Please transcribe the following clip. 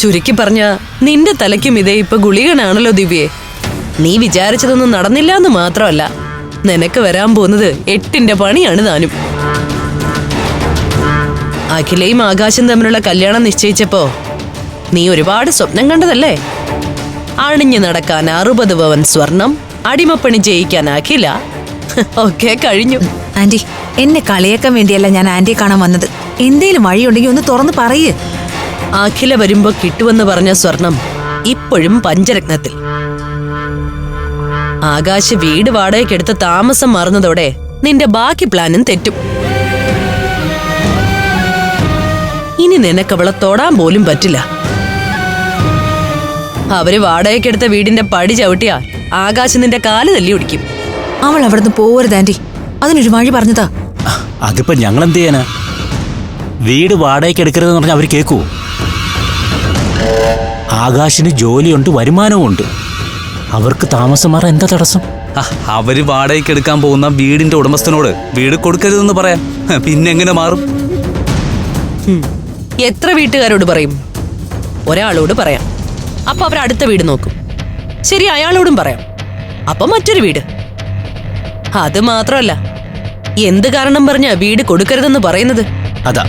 ചുരുക്കി പറഞ്ഞ നിന്റെ തലയ്ക്കും ഇതേ ഇപ്പൊ ഗുളികനാണല്ലോ ദിവ്യേ. നീ വിചാരിച്ചതൊന്നും നടന്നില്ല എന്ന് മാത്രമല്ല നിനക്ക് വരാൻ പോകുന്നത് എട്ടിന്റെ പണിയാണ് താനും അഖിലയും ആകാശം തമ്മിലുള്ള കല്യാണം നിശ്ചയിച്ചപ്പോ നീ ഒരുപാട് സ്വപ്നം കണ്ടതല്ലേ? അണിഞ്ഞു നടക്കാൻ അറുപത് പവൻ സ്വർണം അടിമപ്പണി ചെയ്യിക്കാൻ അഖില. ഒക്കെ കഴിഞ്ഞു. ആന്റി എന്നെ കളിയാക്കാൻ വേണ്ടിയല്ല ഞാൻ ആന്റിയെ കാണാൻ വന്നത്. എന്തേലും വഴിയുണ്ടെങ്കിൽ ഒന്ന് തുറന്ന് പറയേ. അഖില വരുമ്പോ കിട്ടുമെന്ന് പറഞ്ഞ സ്വർണം ഇപ്പോഴും പഞ്ചരത്നത്തിൽ. ആകാശ് വീട് വാടകയ്ക്കെടുത്ത് താമസം മാറുന്നതോടെ നിന്റെ ബാക്കി പ്ലാനും തെറ്റും. ഇനി നിനക്ക് അവളെ തൊടാൻ പോലും പറ്റില്ല. അവർ വാടകയ്ക്കെടുത്ത വീടിന്റെ പടി ചവിട്ടിയാ ആകാശ് നിന്റെ കാൽ തല്ലി ഒടിക്കും. അവൾ അവിടുന്ന് പോവരുത് ആന്റി. അതിനൊരു വഴി പറഞ്ഞതാ. അതിപ്പോ ഞങ്ങൾ എന്ത് ചെയ്യാനാ? വീട് വാടകയ്ക്ക് എടുക്കരുതെന്ന് പറഞ്ഞാൽ അവർ കേൾക്കുവോ? ആകാശിന് ജോലിയുണ്ട് വരുമാനവും ഉണ്ട് അവർക്ക് താമസം മാറാൻ എന്താ തടസ്സം? അവർ വാടകയ്ക്ക് എടുക്കാൻ പോകുന്ന വീടിന്റെ ഉടമസ്ഥനോട് വീട് കൊടുക്കരുതെന്ന് പറയാം. പിന്നെങ്ങനെ പിന്നെ എങ്ങനെ മാറും എത്ര വീട്ടുകാരോട് പറയും? ഒരാളോട് പറയാം. അപ്പൊ അവർ അടുത്ത വീട് നോക്കും. ശരി അയാളോടും പറയാം. അപ്പൊ മറ്റൊരു വീട്. അത് മാത്രമല്ല എന്ത് കാരണം പറഞ്ഞ വീട് കൊടുക്കരുതെന്ന് പറയുന്നത്? അതാ.